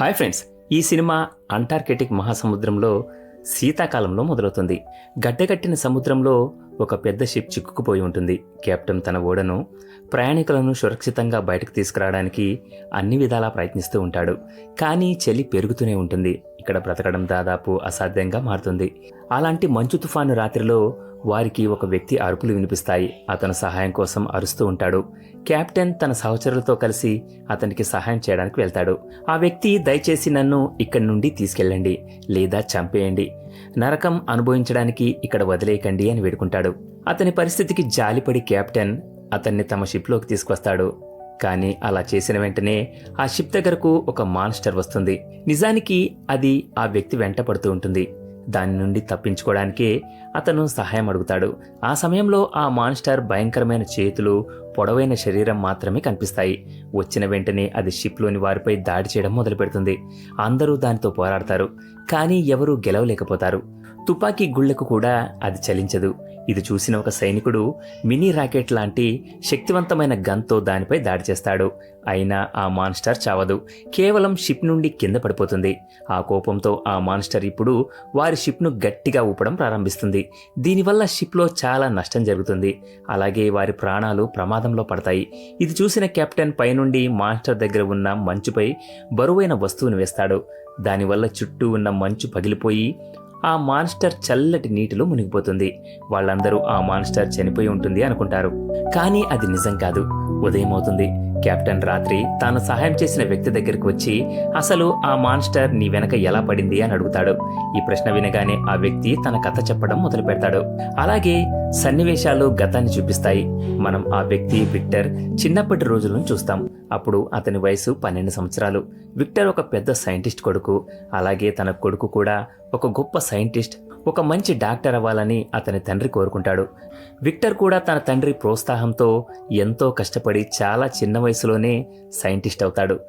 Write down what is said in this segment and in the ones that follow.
Hi friends ఈ cinema Antarctic మహాసముద్రంలో శీతాకాలంలో మొదలవుతుంది. గడ్డగట్టిన సముద్రంలో ఒక పెద్ద షిప్ చిక్కుకుపోయి ఉంటుంది. కెప్టెన్ తన ఓడను ప్రయాణికులను సురక్షితంగా బయటకు తీసుకురావడానికి అన్ని విధాలా ప్రయత్నిస్తూ ఉంటాడు. కానీ చలి పెరుగుతూనే ఉంటుంది. ఇక్కడ బ్రతకడం దాదాపు అసాధ్యంగా మారుతుంది. అలాంటి మంచు తుఫాను రాత్రిలో వారికి ఒక వ్యక్తి అరుపులు వినిపిస్తాయి. అతను సహాయం కోసం అరుస్తూ ఉంటాడు. కెప్టెన్ తన సహచరులతో కలిసి అతనికి సహాయం చేయడానికి వెళ్తాడు. ఆ వ్యక్తి దయచేసి నన్ను ఇక్కడి నుండి తీసుకెళ్ళండి లేదా చంపేయండి. నరకం అనుభవించడానికి ఇక్కడ వదిలేయకండి అని వేడుకుంటాడు. అతని పరిస్థితికి జాలిపడి కెప్టెన్ అతన్ని తమ షిప్లోకి తీసుకొస్తాడు. కానీ అలా చేసిన వెంటనే ఆ షిప్ దగ్గరకు ఒక మాన్స్టర్ వస్తుంది. నిజానికి అది ఆ వ్యక్తి వెంట పడుతూ ఉంటుంది. దాని నుండి తప్పించుకోవడానికే అతను సహాయం అడుగుతాడు. ఆ సమయంలో ఆ మాన్స్టర్ భయంకరమైన చేతులు పొడవైన శరీరం మాత్రమే కనిపిస్తాయి. వచ్చిన వెంటనే అది షిప్లోని వారిపై దాడి చేయడం మొదలుపెడుతుంది. అందరూ దానితో పోరాడతారు. కానీ ఎవరూ గెలవలేకపోతారు. తుపాకీ గుళ్ళకు కూడా అది చలించదు. ఇది చూసిన ఒక సైనికుడు మినీ రాకెట్ లాంటి శక్తివంతమైన గన్తో దానిపై దాడి చేస్తాడు. అయినా ఆ మాన్స్టర్ చావదు. కేవలం షిప్ నుండి కింద పడిపోతుంది. ఆ కోపంతో ఆ మాన్స్టర్ ఇప్పుడు వారి షిప్ను గట్టిగా ఊపడం ప్రారంభిస్తుంది. దీనివల్ల షిప్లో చాలా నష్టం జరుగుతుంది. అలాగే వారి ప్రాణాలు ప్రమాదంలో పడతాయి. ఇది చూసిన కెప్టెన్ పైనుండి మాన్స్టర్ దగ్గర ఉన్న మంచుపై బరువైన వస్తువును వేస్తాడు. దానివల్ల చుట్టూ ఉన్న మంచు పగిలిపోయి ఆ మాన్స్టర్ చల్లటి నీటిలో మునిగిపోతుంది. వాళ్ళందరూ ఆ మాన్స్టర్ చనిపోయి ఉంటుంది అనుకుంటారు. కానీ అది నిజం కాదు. ఉదయం అవుతుంది కెప్టెన్ రాత్రి తాను సహాయం చేసిన వ్యక్తి దగ్గరికి వచ్చి అసలు ఆ మాన్స్టర్ నీ వెనక ఎలా పడింది? అని అడుగుతాడు. ఈ ప్రశ్న వినగానే ఆ వ్యక్తి తన కథ చెప్పడం మొదలు పెడతాడు అలాగే సన్నివేశాలు గతాన్ని చూపిస్తాయి. మనం ఆ వ్యక్తి విక్టర్ చిన్నప్పటి రోజులను చూస్తాం. అప్పుడు అతని వయసు పన్నెండు సంవత్సరాలు. విక్టర్ ఒక పెద్ద సైంటిస్ట్ కొడుకు. అలాగే తన కొడుకు కూడా ఒక గొప్ప సైంటిస్ట్. ఒక మంచి డాక్టర్ అవ్వాలని అతని తండ్రి కోరుకుంటాడు. విక్టర్ కూడా తన తండ్రి ప్రోత్సాహంతో ఎంతో కష్టపడి చాలా చిన్న వయసులోనే సైంటిస్ట్ అవుతాడు.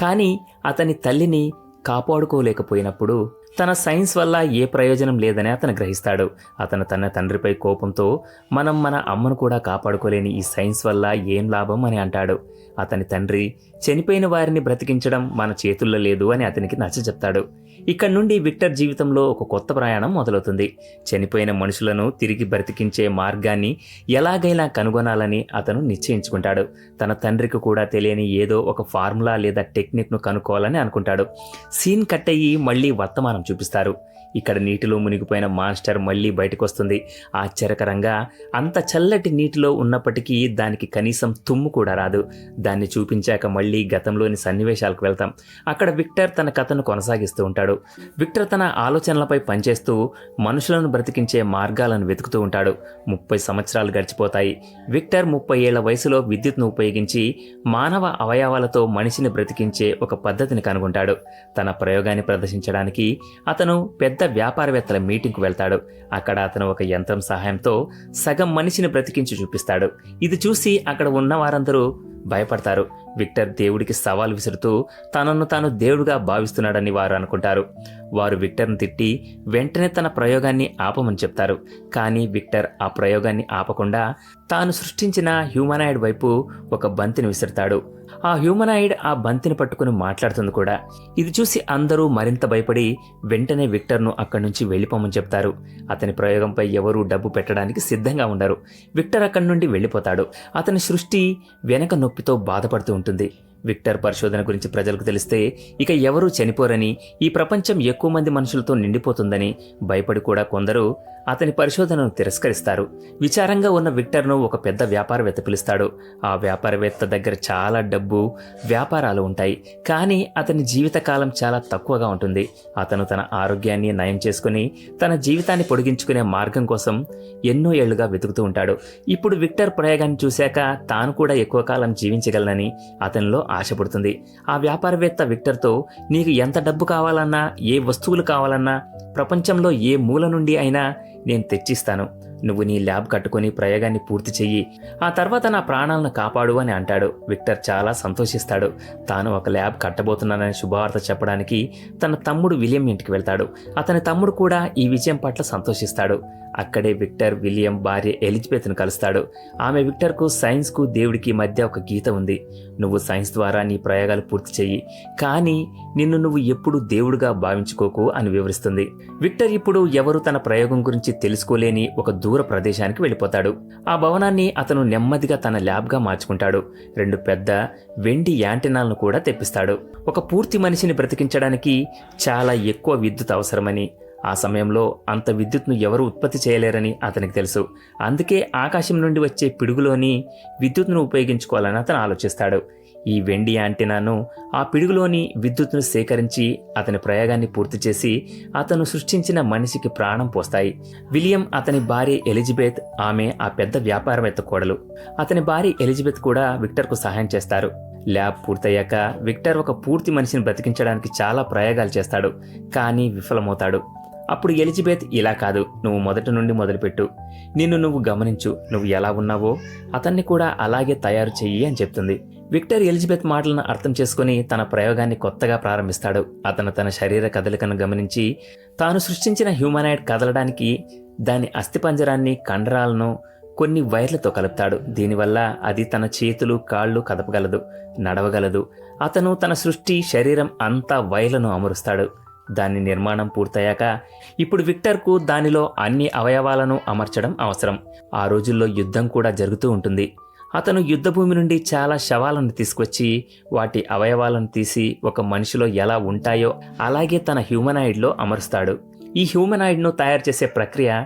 కానీ అతని తల్లిని కాపాడుకోలేకపోయినప్పుడు తన సైన్స్ వల్ల ఏ ప్రయోజనం లేదని అతను గ్రహిస్తాడు. అతను తన తండ్రిపై కోపంతో మనం మన అమ్మను కూడా కాపాడుకోలేని ఈ సైన్స్ వల్ల ఏం లాభం? అని అంటాడు. అతని తండ్రి చనిపోయిన వారిని బ్రతికించడం మన చేతుల్లో లేదు అని అతనికి నచ్చ చెప్తాడు. ఇక్కడ నుండి విక్టర్ జీవితంలో ఒక కొత్త ప్రయాణం మొదలవుతుంది. చనిపోయిన మనుషులను తిరిగి బ్రతికించే మార్గాన్ని ఎలాగైనా కనుగొనాలని అతను నిశ్చయించుకుంటాడు. తన తండ్రికి కూడా తెలియని ఏదో ఒక ఫార్ములా లేదా టెక్నిక్ను కనుక్కోవాలని అనుకుంటాడు. సీన్ కట్ అయ్యి మళ్ళీ వర్తమానం చూపిస్తారు. ఇక్కడ నీటిలో మునిగిపోయిన మాన్స్టర్ మళ్ళీ బయటకు వస్తుంది ఆశ్చర్యకరంగా అంత చల్లటి నీటిలో ఉన్నప్పటికీ దానికి కనీసం తుమ్ము కూడా రాదు. దాన్ని చూపించాక మళ్ళీ గతంలోని సన్నివేశాలకు వెళ్తాం. అక్కడ విక్టర్ తన కథను కొనసాగిస్తూ ఉంటాడు. విక్టర్ తన ఆలోచనలపై పనిచేస్తూ మనుషులను బ్రతికించే మార్గాలను వెతుకుతూ ఉంటాడు. ముప్పై సంవత్సరాలు గడిచిపోతాయి. విక్టర్ ముప్పై ఏళ్ళ వయసులో విద్యుత్ను ఉపయోగించి మానవ అవయవాలతో మనిషిని బ్రతికించే ఒక పద్ధతిని కనుగొంటాడు. తన ప్రయోగాన్ని ప్రదర్శించడానికి అతను పెద్ద వ్యాపారవేత్తల మీటింగ్కు వెళ్తాడు. అక్కడ అతను ఒక యంత్రం సహాయంతో సగం మనిషిని బ్రతికించి చూపిస్తాడు. ఇది చూసి అక్కడ ఉన్న వారందరూ భయపడతారు. విక్టర్ దేవుడికి సవాల్ విసురుతూ తనను తాను దేవుడుగా భావిస్తున్నాడని వారు అనుకుంటారు. వారు విక్టర్ను తిట్టి వెంటనే తన ప్రయోగాన్ని ఆపమని చెప్తారు. కానీ విక్టర్ ఆ ప్రయోగాన్ని ఆపకుండా తాను సృష్టించిన హ్యూమనాయిడ్ వైపు ఒక బంతిని విసురుతాడు. ఆ హ్యూమనాయిడ్ ఆ బంతిని పట్టుకుని మాట్లాడుతుంది కూడా. ఇది చూసి అందరూ మరింత భయపడి వెంటనే విక్టర్ను అక్కడి నుంచి వెళ్ళిపోమని చెప్తారు. అతని ప్రయోగంపై ఎవరూ డబ్బు పెట్టడానికి సిద్ధంగా ఉండరు. విక్టర్ అక్కడి నుండి వెళ్ళిపోతాడు. అతని సృష్టి వెనక నొప్పితో బాధపడుతూ ఉంటుంది. విక్టర్ పరిశోధన గురించి ప్రజలకు తెలిస్తే ఇక ఎవరూ చనిపోరని ఈ ప్రపంచం ఎక్కువ మంది మనుషులతో నిండిపోతుందని భయపడి కూడా కొందరు అతని పరిశోధనను తిరస్కరిస్తారు. విచారంగా ఉన్న విక్టర్ను ఒక పెద్ద వ్యాపారవేత్త పిలుస్తాడు. ఆ వ్యాపారవేత్త దగ్గర చాలా డబ్బు వ్యాపారాలు ఉంటాయి. కానీ అతని జీవితకాలం చాలా తక్కువగా ఉంటుంది. అతను తన ఆరోగ్యాన్ని నయం చేసుకుని తన జీవితాన్ని పొడిగించుకునే మార్గం కోసం ఎన్నో ఏళ్ళుగా వెతుకుతూ ఉంటాడు. ఇప్పుడు విక్టర్ ప్రయోగాన్ని చూశాక తాను కూడా ఎక్కువ కాలం జీవించగలనని అతనిలో ఆశపడుతుంది. ఆ వ్యాపారవేత్త విక్టర్తో నీకు ఎంత డబ్బు కావాలన్నా ఏ వస్తువులు కావాలన్నా ప్రపంచంలో ఏ మూల నుండి అయినా నేను తెచ్చిస్తాను. నువ్వు నీ ల్యాబ్ కట్టుకుని ప్రయోగాన్ని పూర్తి చెయ్యి. ఆ తర్వాత నా ప్రాణాలను కాపాడు అని అంటాడు. విక్టర్ చాలా సంతోషిస్తాడు. తాను ఒక ల్యాబ్ కట్టబోతున్నానని శుభవార్త చెప్పడానికి తన తమ్ముడు విలియం ఇంటికి వెళ్తాడు. అతని తమ్ముడు కూడా ఈ విజయం పట్ల సంతోషిస్తాడు. అక్కడే విక్టర్ విలియం భార్య ఎలిజబెత్ను కలుస్తాడు. ఆమె విక్టర్కు సైన్స్కు దేవుడికి మధ్య ఒక గీత ఉంది. నువ్వు సైన్స్ ద్వారా నీ ప్రయోగాలు పూర్తి చెయ్యి. కానీ నిన్ను నువ్వు ఎప్పుడు దేవుడిగా భావించుకోకు అని వివరిస్తుంది. విక్టర్ ఇప్పుడు ఎవరు తన ప్రయోగం గురించి తెలుసుకోలేని ఒక దూర ప్రదేశానికి వెళ్ళిపోతాడు. ఆ భవనాన్ని అతను నెమ్మదిగా తన ల్యాబ్గా మార్చుకుంటాడు. రెండు పెద్ద వెండి యాంటెనాలను కూడా తెప్పిస్తాడు. ఒక పూర్తి మనిషిని బ్రతికించడానికి చాలా ఎక్కువ విద్యుత్ అవసరమని ఆ సమయంలో అంత విద్యుత్ను ఎవరు ఉత్పత్తి చేయలేరని అతనికి తెలుసు. అందుకే ఆకాశం నుండి వచ్చే పిడుగులోని విద్యుత్ను ఉపయోగించుకోవాలని అతను ఆలోచిస్తాడు. ఈ వెండి యాంటెనాను ఆ పిడుగులోని విద్యుత్ను సేకరించి అతని ప్రయోగాన్ని పూర్తి చేసి అతను సృష్టించిన మనిషికి ప్రాణం పోస్తాయి. విలియం అతని భార్య ఎలిజబెత్ ఆమె ఆ పెద్ద వ్యాపారవేత్త కోడలు. అతని భార్య ఎలిజబెత్ కూడా విక్టర్కు సహాయం చేస్తారు. ల్యాబ్ పూర్తయ్యాక విక్టర్ ఒక పూర్తి మనిషిని బ్రతికించడానికి చాలా ప్రయోగాలు చేస్తాడు. కానీ విఫలమవుతాడు. అప్పుడు ఎలిజబెత్ ఇలా కాదు నువ్వు మొదటి నుండి మొదలుపెట్టు. నిన్ను నువ్వు గమనించు. నువ్వు ఎలా ఉన్నావో అతన్ని కూడా అలాగే తయారు చెయ్యి అని చెప్తుంది. విక్టర్ ఎలిజబెత్ మాటలను అర్థం చేసుకుని తన ప్రయోగాన్ని కొత్తగా ప్రారంభిస్తాడు. అతను తన శరీర కదలికను గమనించి తాను సృష్టించిన హ్యూమనాయిడ్ కదలడానికి దాని అస్థిపంజరాన్ని కండరాలను కొన్ని వైర్లతో కలుపుతాడు. దీనివల్ల అది తన చేతులు కాళ్ళు కదపగలదు నడవగలదు. అతను తన సృష్టి శరీరం అంతా వైర్లను అమరుస్తాడు. దాని నిర్మాణం పూర్తయ్యాక ఇప్పుడు విక్టర్కు దానిలో అన్ని అవయవాలను అమర్చడం అవసరం. ఆ రోజుల్లో యుద్ధం కూడా జరుగుతూ ఉంటుంది. అతను యుద్ధభూమి నుండి చాలా శవాలను తీసుకొచ్చి వాటి అవయవాలను తీసి ఒక మనిషిలో ఎలా ఉంటాయో అలాగే తన హ్యూమనాయిడ్లో అమరుస్తాడు. ఈ హ్యూమనాయిడ్ను తయారు చేసే ప్రక్రియ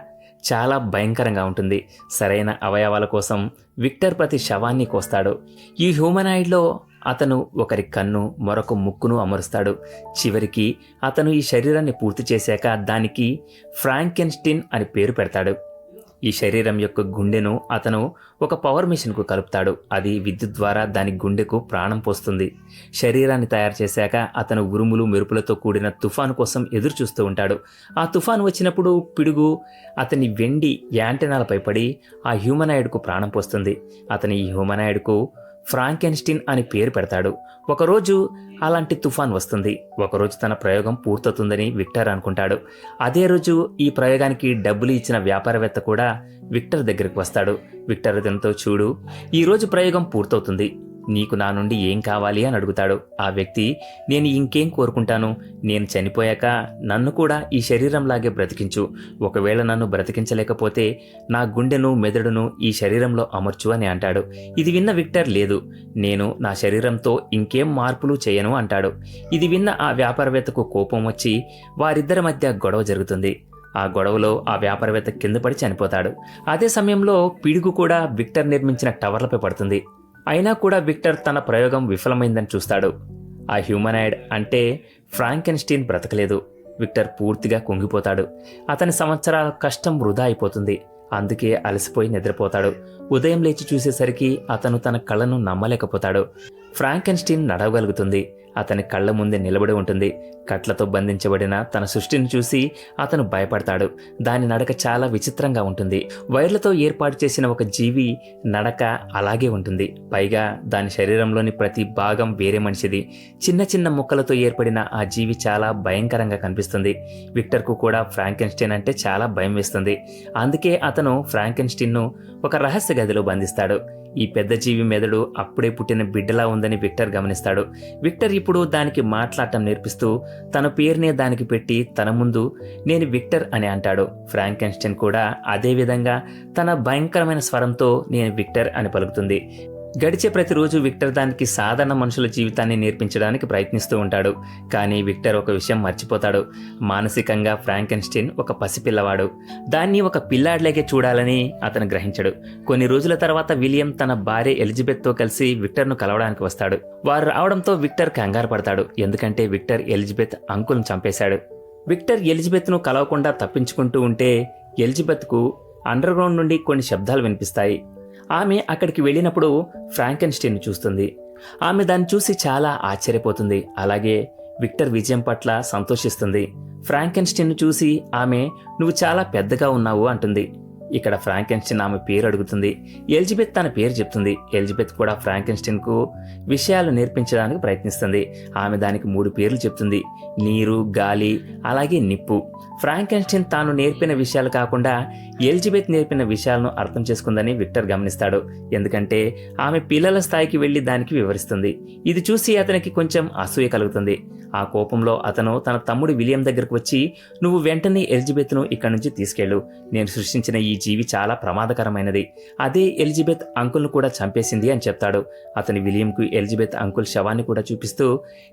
చాలా భయంకరంగా ఉంటుంది. సరైన అవయవాల కోసం విక్టర్ ప్రతి శవాన్ని కోస్తాడు. ఈ హ్యూమనాయిడ్లో అతను ఒకరి కన్ను మరొక ముక్కును అమరుస్తాడు. చివరికి అతను ఈ శరీరాన్ని పూర్తి చేశాక దానికి ఫ్రాంకెన్స్టిన్ అని పేరు పెడతాడు. ఈ శరీరం యొక్క గుండెను అతను ఒక పవర్ మిషన్కు కలుపుతాడు. అది విద్యుత్ ద్వారా దాని గుండెకు ప్రాణం పోస్తుంది. శరీరాన్ని తయారు చేశాక అతను ఉరుములు మెరుపులతో కూడిన తుఫాను కోసం ఎదురు చూస్తూ ఉంటాడు. ఆ తుఫాను వచ్చినప్పుడు పిడుగు అతని వెండి యాంటెనాలపై పడి ఆ హ్యూమనాయిడ్కు ప్రాణం పోస్తుంది. అతని ఈ హ్యూమనాయిడ్కు ఫ్రాంకెన్స్టిన్ అని పేరు పెడతాడు. ఒకరోజు అలాంటి తుఫాన్ వస్తుంది. ఒకరోజు తన ప్రయోగం పూర్తవుతుందని విక్టర్ అనుకుంటాడు. అదే రోజు ఈ ప్రయోగానికి డబ్బులు ఇచ్చిన వ్యాపారవేత్త కూడా విక్టర్ దగ్గరికి వస్తాడు. విక్టర్ అతనితో చూడు ఈరోజు ప్రయోగం పూర్తవుతుంది. నీకు నా నుండి ఏం కావాలి అని అడుగుతాడు. ఆ వ్యక్తి నేను ఇంకేం కోరుకుంటాను? నేను చనిపోయాక నన్ను కూడా ఈ శరీరంలాగే బ్రతికించు. ఒకవేళ నన్ను బ్రతికించలేకపోతే నా గుండెను మెదడును ఈ శరీరంలో అమర్చు అని అంటాడు. ఇది విన్న విక్టర్ లేదు. నేను నా శరీరంతో ఇంకేం మార్పులు చేయను అంటాడు. ఇది విన్న ఆ వ్యాపారవేత్తకు కోపం వచ్చి వారిద్దరి మధ్య గొడవ జరుగుతుంది. ఆ గొడవలో ఆ వ్యాపారవేత్త కింద పడి చనిపోతాడు. అదే సమయంలో పిడుగు కూడా విక్టర్ నిర్మించిన టవర్లపై పడుతుంది. అయినా కూడా విక్టర్ తన ప్రయోగం విఫలమైందని చూస్తాడు. ఆ హ్యూమనాయిడ్ అంటే ఫ్రాంకెన్స్టీన్ బ్రతకలేదు. విక్టర్ పూర్తిగా కుంగిపోతాడు. అతని సంవత్సరాల కష్టం వృధా అయిపోతుంది. అందుకే అలసిపోయి నిద్రపోతాడు. ఉదయం లేచి చూసేసరికి అతను తన కళ్ళను నమ్మలేకపోతాడు. ఫ్రాంకెన్స్టీన్ నడవగలుగుతుంది. అతని కళ్ళ ముందే నిలబడి ఉంటుంది. కట్లతో బంధించబడిన తన సృష్టిని చూసి అతను భయపడతాడు. దాని నడక చాలా విచిత్రంగా ఉంటుంది. వైర్లతో ఏర్పాటు చేసిన ఒక జీవి నడక అలాగే ఉంటుంది. పైగా దాని శరీరంలోని ప్రతి భాగం వేరే మనిషిది. చిన్న చిన్న ముక్కలతో ఏర్పడిన ఆ జీవి చాలా భయంకరంగా కనిపిస్తుంది. విక్టర్కు కూడా ఫ్రాంకెన్స్టీన్ అంటే చాలా భయం వేస్తుంది. అందుకే అతను ఫ్రాంకెన్స్టీన్ను ఒక రహస్య గదిలో బంధిస్తాడు. ఈ పెద్ద జీవి మెదడు అప్పుడే పుట్టిన బిడ్డలా ఉందని విక్టర్ గమనిస్తాడు. విక్టర్ ఇప్పుడు దానికి మాట్లాడటం నేర్పిస్తూ తన పేరునే దానికి పెట్టి తన ముందు నేను విక్టర్ అని అంటాడు. ఫ్రాంకెన్స్టైన్ కూడా అదే విధంగా తన భయంకరమైన స్వరంతో నేను విక్టర్ అని పలుకుతుంది. గడిచే ప్రతిరోజు విక్టర్ దానికి సాధారణ మనుషుల జీవితాన్ని నేర్పించడానికి ప్రయత్నిస్తూ ఉంటాడు. కానీ విక్టర్ ఒక విషయం మర్చిపోతాడు. మానసికంగా ఫ్రాంకెన్స్టీన్ ఒక పసిపిల్లవాడు. దాన్ని ఒక పిల్లాడిలాగే చూడాలని అతను గ్రహించడు. కొన్ని రోజుల తర్వాత విలియం తన భార్య ఎలిజబెత్తో కలిసి విక్టర్ను కలవడానికి వస్తాడు. వారు రావడంతో విక్టర్ కంగారు పడతాడు. ఎందుకంటే విక్టర్ ఎలిజబెత్ అంకుల్ని చంపేశాడు. విక్టర్ ఎలిజబెత్ను కలవకుండా తప్పించుకుంటూ ఉంటే ఎలిజబెత్కు అండర్ గ్రౌండ్ నుండి కొన్ని శబ్దాలు వినిపిస్తాయి. ఆమె అక్కడికి వెళ్ళినప్పుడు ఫ్రాంకెన్స్టీన్ చూస్తుంది. ఆమె దాన్ని చూసి చాలా ఆశ్చర్యపోతుంది. అలాగే విక్టర్ విజయం పట్ల సంతోషిస్తుంది. ఫ్రాంకెన్స్టీన్ చూసి ఆమె నువ్వు చాలా పెద్దగా ఉన్నావు అంటుంది. ఇక్కడ ఫ్రాంకెన్స్టీన్ ఆమె పేరు అడుగుతుంది. ఎలిజబెత్ తన పేరు చెప్తుంది. ఎలిజబెత్ కూడా ఫ్రాంకెన్స్టీన్కు విషయాలు నేర్పించడానికి ప్రయత్నిస్తుంది. ఆమె దానికి మూడు పేర్లు చెప్తుంది. నీరు గాలి అలాగే నిప్పు. ఫ్రాంకెన్స్టీన్ తాను నేర్పిన విషయాలు కాకుండా ఎలిజబెత్ నేర్పిన విషయాలను అర్థం చేసుకుందని విక్టర్ గమనిస్తాడు. ఎందుకంటే ఆమె పిల్లల స్థాయికి వెళ్ళి దానికి వివరిస్తుంది. ఇది చూసి అతనికి కొంచెం అసూయ కలుగుతుంది. ఆ కోపంలో అతను తన తమ్ముడు విలియం దగ్గరకు వచ్చి నువ్వు వెంటనే ఎలిజబెత్ను ఇక్కడి నుంచి తీసుకెళ్ళు. నేను సృష్టించిన ఈ జీవి చాలా ప్రమాదకరమైనది. అదే ఎలిజబెత్ అంకుల్ను కూడా చంపేసింది అని చెప్తాడు. అతని విలియంకు ఎలిజబెత్ అంకుల్ శవాన్ని కూడా చూపిస్తూ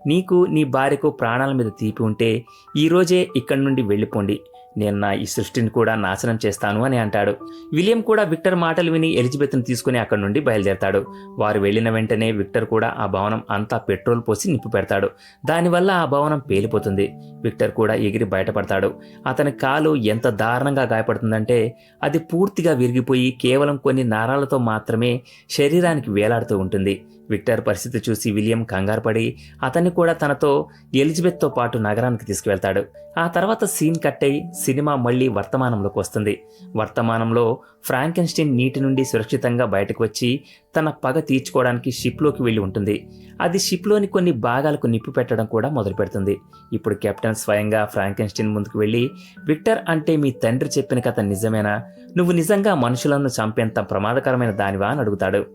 నీకు నీ భార్యకు ప్రాణాల మీద తీపి ఉంటే ఈ రోజే ఇక్కడి నుండి వెళ్ళిపోండి. నేను నా ఈ సృష్టిని కూడా నాశనం చేస్తాను అని అంటాడు. విలియం కూడా విక్టర్ మాటలు విని ఎలిజబెత్ను తీసుకుని అక్కడి నుండి బయలుదేరతాడు. వారు వెళ్ళిన వెంటనే విక్టర్ కూడా ఆ భవనం అంతా పెట్రోల్ పోసి నిప్పు పెడతాడు. దానివల్ల ఆ భవనం పేలిపోతుంది. విక్టర్ కూడా ఎగిరి బయటపడతాడు. అతని కాలు ఎంత దారుణంగా గాయపడుతుందంటే అది పూర్తిగా విరిగిపోయి కేవలం కొన్ని నారాలతో మాత్రమే శరీరానికి వేలాడుతూ ఉంటుంది. విక్టర్ పరిస్థితి చూసి విలియం కంగారు పడి అతన్ని కూడా తనతో ఎలిజబెత్తో పాటు నగరానికి తీసుకువెళ్తాడు. ఆ తర్వాత సీన్ కట్టయి సినిమా మళ్ళీ వర్తమానంలోకి వస్తుంది. వర్తమానంలో ఫ్రాంకెన్స్టీన్ నీటి నుండి సురక్షితంగా బయటకు వచ్చి తన పగ తీర్చుకోవడానికి షిప్లోకి వెళ్ళి ఉంటుంది. అది షిప్లోని కొన్ని భాగాలకు నిప్పు పెట్టడం కూడా మొదలు పెడుతుంది. ఇప్పుడు కెప్టెన్ స్వయంగా ఫ్రాంకెన్స్టీన్ ముందుకు వెళ్ళి విక్టర్ అంటే మీ తండ్రి చెప్పిన కథ నిజమేనా? నువ్వు నిజంగా మనుషులను చంపేంత ప్రమాదకరమైన దానివా? అని అడుగుతాడు.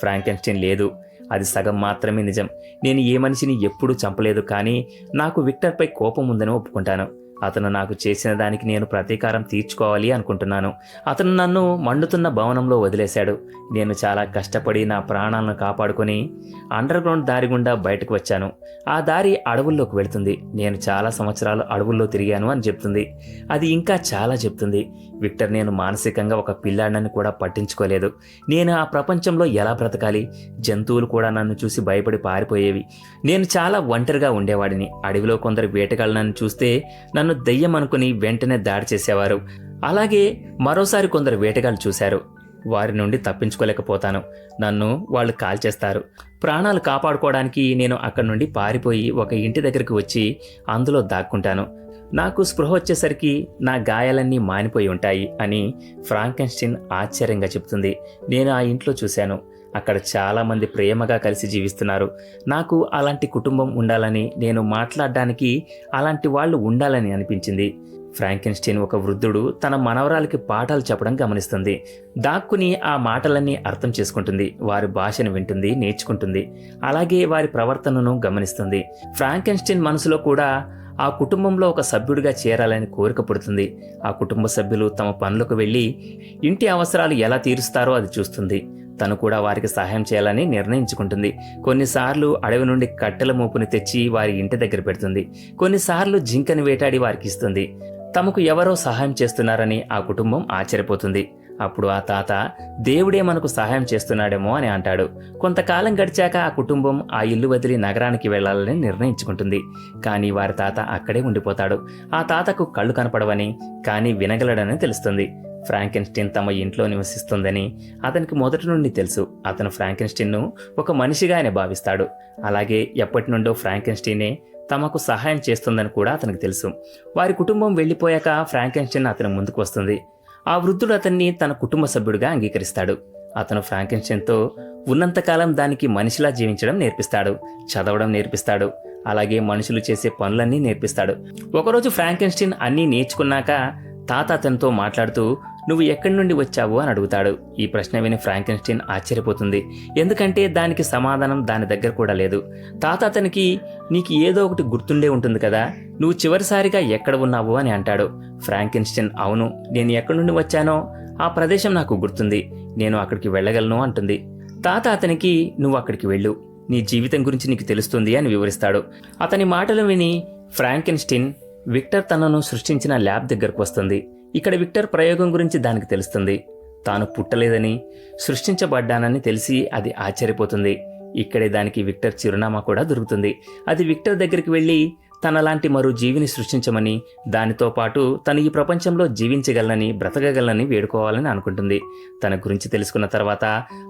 ఫ్రాంకెన్స్టీన్ లేదు. అది సగం మాత్రమే నిజం. నేను ఏ మనిషిని ఎప్పుడూ చంపలేదు కానీ నాకు విక్టర్పై కోపం ఉందని ఒప్పుకుంటాను. అతను నాకు చేసిన దానికి నేను ప్రతీకారం తీర్చుకోవాలి అనుకుంటున్నాను. అతను నన్ను మండుతున్న భవనంలో వదిలేశాడు. నేను చాలా కష్టపడి నా ప్రాణాలను కాపాడుకొని అండర్ గ్రౌండ్ దారి గుండా బయటకు వచ్చాను. ఆ దారి అడవుల్లోకి వెళుతుంది. నేను చాలా సంవత్సరాలు అడవుల్లో తిరిగాను అని చెప్తుంది. అది ఇంకా చాలా చెప్తుంది. విక్టర్ నేను మానసికంగా ఒక పిల్లాడని కూడా పట్టించుకోలేదు. నేను ఆ ప్రపంచంలో ఎలా బ్రతకాలి? జంతువులు కూడా నన్ను చూసి భయపడి పారిపోయేవి. నేను చాలా ఒంటరిగా ఉండేవాడిని. అడవిలో కొందరు వేటగాళ్ళు నన్ను చూస్తే నన్ను దెయ్యం అనుకుని వెంటనే దాడి చేసేవారు. అలాగే మరోసారి కొందరు వేటగాళ్ళు చూశారు. వారి నుండి తప్పించుకోలేకపోతాను. నన్ను వాళ్ళు కాల్చేస్తారు. ప్రాణాలు కాపాడుకోవడానికి నేను అక్కడి నుండి పారిపోయి ఒక ఇంటి దగ్గరికి వచ్చి అందులో దాక్కుంటాను. నాకు స్పృహ వచ్చేసరికి నా గాయాలన్నీ మానిపోయి ఉంటాయి అని ఫ్రాంకెన్స్టీన్ ఆశ్చర్యంగా చెప్తుంది నేను ఆ ఇంట్లో చూశాను. అక్కడ చాలామంది ప్రేమగా కలిసి జీవిస్తున్నారు. నాకు అలాంటి కుటుంబం ఉండాలని నేను మాట్లాడడానికి అలాంటి వాళ్ళు ఉండాలని అనిపించింది. ఫ్రాంకెన్స్టీన్ ఒక వృద్ధుడు తన మనవరాలకి పాఠాలు చెప్పడం గమనిస్తుంది. దాక్కుని ఆ మాటలన్నీ అర్థం చేసుకుంటుంది. వారి భాషను వింటుంది నేర్చుకుంటుంది. అలాగే వారి ప్రవర్తనను గమనిస్తుంది. ఫ్రాంకెన్స్టీన్ మనసులో కూడా ఆ కుటుంబంలో ఒక సభ్యుడిగా చేరాలని కోరిక పుడుతుంది. ఆ కుటుంబ సభ్యులు తమ పనులకు వెళ్ళి ఇంటి అవసరాలు ఎలా తీరుస్తారో అది చూస్తుంది. తను కూడా వారికి సహాయం చేయాలని నిర్ణయించుకుంటుంది. కొన్నిసార్లు అడవి నుండి కట్టెల మోపుని తెచ్చి వారి ఇంటి దగ్గర పెడుతుంది. కొన్నిసార్లు జింకని వేటాడి వారికి ఇస్తుంది. తమకు ఎవరో సహాయం చేస్తున్నారని ఆ కుటుంబం ఆశ్చర్యపోతుంది. అప్పుడు ఆ తాత దేవుడే మనకు సహాయం చేస్తున్నాడేమో అని అంటాడు. కొంతకాలం గడిచాక ఆ కుటుంబం ఆ ఇల్లు వదిలి నగరానికి వెళ్ళాలని నిర్ణయించుకుంటుంది. కానీ వారి తాత అక్కడే ఉండిపోతాడు. ఆ తాతకు కళ్ళు కనపడవని కానీ వినగలడని తెలుస్తుంది. ఫ్రాంకెన్స్టీన్ తమ ఇంట్లో నివసిస్తుందని అతనికి మొదటి నుండి తెలుసు. అతను ఫ్రాంకెన్స్టీన్ను ఒక మనిషిగా ఆయన భావిస్తాడు. అలాగే ఎప్పటి నుండో ఫ్రాంకెన్స్టీనే తమకు సహాయం చేస్తుందని కూడా అతనికి తెలుసు. వారి కుటుంబం వెళ్ళిపోయాక ఫ్రాంకెన్స్టీన్ అతని ముందుకు వస్తుంది. ఆ వృద్ధుడు అతన్ని తన కుటుంబ సభ్యుడిగా అంగీకరిస్తాడు. అతను ఫ్రాంకెన్స్టిన్తో ఉన్నంతకాలం దానికి మనిషిలా జీవించడం నేర్పిస్తాడు. చదవడం నేర్పిస్తాడు. అలాగే మనుషులు చేసే పనులన్నీ నేర్పిస్తాడు. ఒకరోజు ఫ్రాంకెన్స్టీన్ అన్నీ నేర్చుకున్నాక తాత అతనితో మాట్లాడుతూ నువ్వు ఎక్కడి నుండి వచ్చావు? అని అడుగుతాడు. ఈ ప్రశ్న విని ఫ్రాంకెన్స్టీన్ ఆశ్చర్యపోతుంది. ఎందుకంటే దానికి సమాధానం దాని దగ్గర కూడా లేదు. తాత అతనికి నీకు ఏదో ఒకటి గుర్తుండే ఉంటుంది కదా. నువ్వు చివరిసారిగా ఎక్కడ ఉన్నావు? అని అంటాడు. ఫ్రాంకెన్స్టీన్ అవును నేను ఎక్కడి నుండి వచ్చానో? ఆ ప్రదేశం నాకు గుర్తుంది. నేను అక్కడికి వెళ్ళగలను అంటుంది. తాత అతనికి నువ్వు అక్కడికి వెళ్ళు. నీ జీవితం గురించి నీకు తెలుస్తుంది అని వివరిస్తాడు. అతని మాటలు విని ఫ్రాంకిన్స్టిన్ విక్టర్ తనను సృష్టించిన ల్యాబ్ దగ్గరకు వస్తుంది. ఇక్కడ విక్టర్ ప్రయోగం గురించి దానికి తెలుస్తుంది. తాను పుట్టలేదని సృష్టించబడ్డానని తెలిసి అది ఆశ్చర్యపోతుంది. ఇక్కడే దానికి విక్టర్ చిరునామా కూడా దొరుకుతుంది. అది విక్టర్ దగ్గరికి వెళ్ళి తనలాంటి మరో జీవిని సృష్టించమని దానితో పాటు తను ఈ ప్రపంచంలో జీవించగలనని బ్రతకగలనని వేడుకోవాలని అనుకుంటుంది. తన గురించి తెలుసుకున్న తర్వాత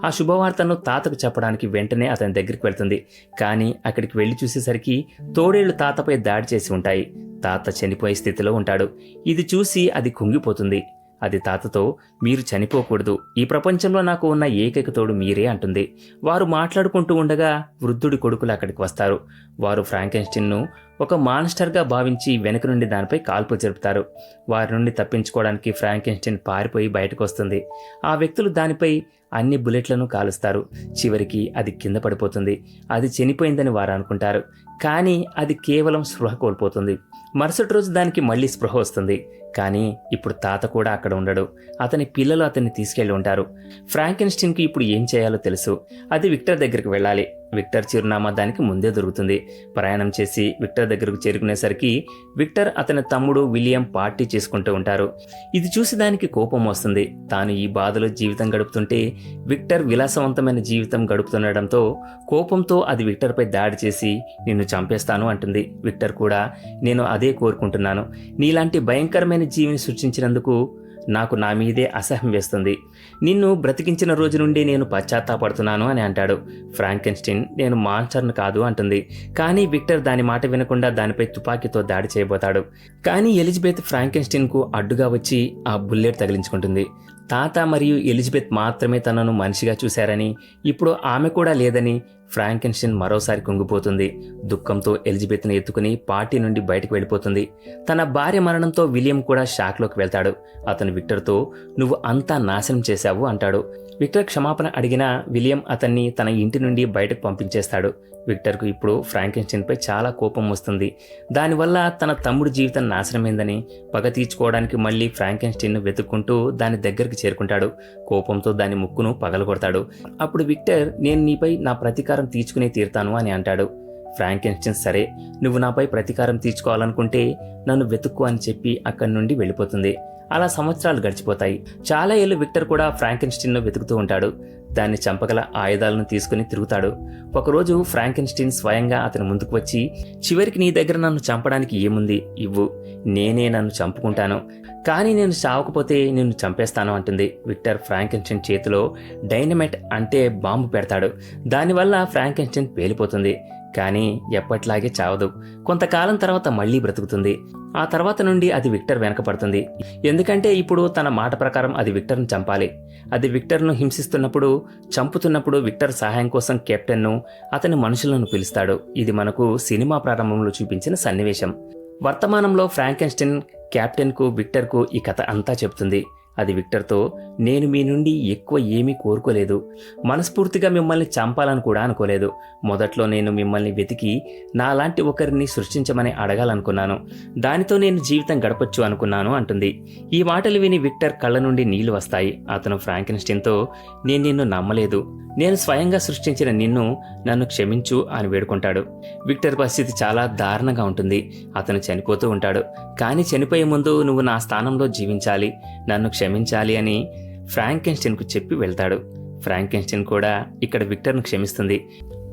ఆ శుభవార్తను తాతకు చెప్పడానికి వెంటనే అతని దగ్గరికి వెళ్తుంది. కానీ అక్కడికి వెళ్ళి చూసేసరికి తోడేళ్ళు తాతపై దాడి చేసి ఉంటాయి. తాత చనిపోయే స్థితిలో ఉంటాడు. ఇది చూసి అది కుంగిపోతుంది. అది తాతతో మీరు చనిపోకూడదు. ఈ ప్రపంచంలో నాకు ఉన్న ఏకైక తోడు మీరే అంటుంది. వారు మాట్లాడుకుంటూ ఉండగా వృద్ధుడి కొడుకులు అక్కడికి వస్తారు. వారు ఫ్రాంకెన్స్టిన్ను ఒక మాన్స్టర్గా భావించి వెనుక నుండి దానిపై కాల్పు జరుపుతారు. వారి నుండి తప్పించుకోవడానికి ఫ్రాంకెన్స్టిన్ పారిపోయి బయటకు వస్తుంది. ఆ వ్యక్తులు దానిపై అన్ని బుల్లెట్లను కాలుస్తారు. చివరికి అది కింద పడిపోతుంది. అది చనిపోయిందని వారు అనుకుంటారు. కానీ అది కేవలం స్పృహ కోల్పోతుంది. మరుసటి రోజు దానికి మళ్ళీ స్పృహ వస్తుంది. కానీ ఇప్పుడు తాత కూడా అక్కడ ఉండడు. అతని పిల్లలు అతన్ని తీసుకెళ్ళి ఉంటారు. ఫ్రాంకెన్స్టీన్కి ఇప్పుడు ఏం చేయాలో తెలుసు. అది విక్టర్ దగ్గరికి వెళ్ళాలి. విక్టర్ చిరునామా దానికి ముందే దొరుకుతుంది. ప్రయాణం చేసి విక్టర్ దగ్గరకు చేరుకునేసరికి విక్టర్ అతని తమ్ముడు విలియం పార్టీ చేసుకుంటూ ఉంటారు. ఇది చూసి దానికి కోపం వస్తుంది. తాను ఈ బాధలో జీవితం గడుపుతుంటే విక్టర్ విలాసవంతమైన జీవితం గడుపుతుండడంతో కోపంతో అది విక్టర్పై దాడి చేసి నిన్ను చంపేస్తాను అంటుంది. విక్టర్ కూడా నేను అదే కోరుకుంటున్నాను. నీలాంటి భయంకరమైన జీవిని సృష్టించినందుకు నాకు నా మీదే అసహ్యం వేస్తుంది. నిన్ను బ్రతికించిన రోజు నుండి నేను పశ్చాత్తాపడుతున్నాను అని అంటాడు. ఫ్రాంకెన్స్టీన్ నేను మాన్స్టర్ను కాదు అంటుంది. కానీ విక్టర్ దాని మాట వినకుండా దానిపై తుపాకీతో దాడి చేయబోతాడు. కానీ ఎలిజబెత్ ఫ్రాంకెన్స్టీన్కు అడ్డుగా వచ్చి ఆ బుల్లెట్ తగిలించుకుంటుంది. తాత మరియు ఎలిజబెత్ మాత్రమే తనను మనిషిగా చూశారని ఇప్పుడు ఆమె కూడా లేదని ఫ్రాంకెన్స్టీన్ మరోసారి కుంగిపోతుంది. దుఃఖంతో ఎలిజబెత్ను ఎత్తుకుని పార్టీ నుండి బయటకు వెళ్ళిపోతుంది. తన భార్య మరణంతో విలియం కూడా షాక్లోకి వెళ్తాడు. అతను విక్టర్తో నువ్వు అంతా నాశనం చేశావు అంటాడు. విక్టర్ క్షమాపణ అడిగిన విలియం అతన్ని తన ఇంటి నుండి బయటకు పంపించేస్తాడు. విక్టర్కు ఇప్పుడు ఫ్రాంకిన్స్టైన్పై చాలా కోపం వస్తుంది. దానివల్ల తన తమ్ముడు జీవితం నాశనమైందని పగ తీర్చుకోవడానికి మళ్ళీ ఫ్రాంకిన్స్టైన్ను వెతుక్కుంటూ దాని దగ్గరికి చేరుకుంటాడు. కోపంతో దాని ముక్కును పగలగొడతాడు. అప్పుడు విక్టర్ నేను నీపై నా ప్రతీకారం తీర్చుకునే తీరుతాను అని అంటాడు. ఫ్రాంకిన్స్టైన్ సరే నువ్వు నాపై ప్రతీకారం తీర్చుకోవాలనుకుంటే నన్ను వెతుక్కు అని చెప్పి అక్కడి నుండి వెళ్ళిపోతుంది. అలా సంవత్సరాలు గడిచిపోతాయి. చాలా ఏళ్ళు విక్టర్ కూడా ఫ్రాంకెన్స్టీన్ను వెతుకుతూ ఉంటాడు. దాన్ని చంపగల ఆయుధాలను తీసుకుని తిరుగుతాడు. ఒకరోజు ఫ్రాంకెన్స్టీన్ స్వయంగా అతని ముందుకు వచ్చి చివరికి నీ దగ్గర నన్ను చంపడానికి ఏముంది? ఇవ్వు. నేనే నన్ను చంపుకుంటాను. కానీ నేను చావకపోతే నిన్ను చంపేస్తాను అంటుంది విక్టర్ ఫ్రాంకెన్స్టీన్ చేతిలో డైనమైట్ అంటే బాంబు పెడతాడు. దానివల్ల ఫ్రాంకెన్స్టీన్ పేలిపోతుంది. కానీ ఎప్పట్లాగే చావదు. కొంతకాలం తర్వాత మళ్ళీ బ్రతుకుతుంది. ఆ తర్వాత నుండి అది విక్టర్ వెనకపడుతుంది. ఎందుకంటే ఇప్పుడు తన మాట ప్రకారం అది విక్టర్ను చంపాలి. అది విక్టర్ను హింసిస్తున్నప్పుడు చంపుతున్నప్పుడు విక్టర్ సహాయం కోసం కెప్టెన్ను అతని మనుషులను పిలుస్తాడు. ఇది మనకు సినిమా ప్రారంభంలో చూపించిన సన్నివేశం. వర్తమానంలో ఫ్రాంకెన్స్టైన్ కెప్టెన్కు విక్టర్కు ఈ కథ అంతా చెప్తుంది. అది విక్టర్తో నేను మీ నుండి ఎక్కువ ఏమీ కోరుకోలేదు. మనస్ఫూర్తిగా మిమ్మల్ని చంపాలని కూడా అనుకోలేదు. మొదట్లో నేను మిమ్మల్ని వెతికి నాలాంటి ఒకరిని సృష్టించమని అడగాలనుకున్నాను. దానితో నేను జీవితం గడపచ్చు అనుకున్నాను అంటుంది. ఈ మాటలు విని విక్టర్ కళ్ళ నుండి నీళ్ళు వస్తాయి. అతను ఫ్రాంకిన్స్టీన్తో నేను నిన్ను నమ్మలేదు. నేను స్వయంగా సృష్టించిన నిన్ను నన్ను క్షమించు అని వేడుకుంటాడు. విక్టర్ పరిస్థితి చాలా దారుణంగా ఉంటుంది. అతను చనిపోతూ ఉంటాడు. కానీ చనిపోయే ముందు నువ్వు నా స్థానంలో జీవించాలి. నన్ను క్షమించాలి అని ఫ్రాంకెన్స్టైన్కు చెప్పి వెళ్తాడు. ఫ్రాంకెన్స్టైన్ కూడా ఇక్కడ విక్టర్ను క్షమిస్తుంది.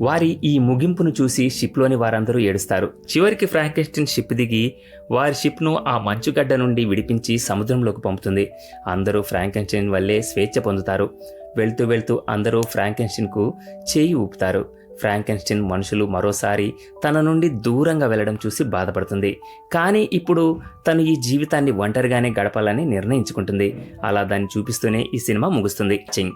వారి ఈ ముగింపును చూసి షిప్లోని వారందరూ ఏడుస్తారు. చివరికి ఫ్రాంకెన్స్టైన్ షిప్ దిగి వారి షిప్ను ఆ మంచుగడ్డ నుండి విడిపించి సముద్రంలోకి పంపుతుంది. అందరూ ఫ్రాంకెన్స్టైన్ వల్లే స్వేచ్ఛ పొందుతారు. వెళ్తూ వెళ్తూ అందరూ ఫ్రాంకెన్స్టైన్కు చేయి ఊపుతారు. ఫ్రాంకెన్స్టీన్ మనుషులు మరోసారి తన నుండి దూరంగా వెళ్ళడం చూసి బాధపడుతుంది. కానీ ఇప్పుడు తను ఈ జీవితాన్ని ఒంటరిగానే గడపాలని నిర్ణయించుకుంటుంది. అలా దాన్ని చూపిస్తూనే ఈ సినిమా ముగుస్తుంది. చింగ్.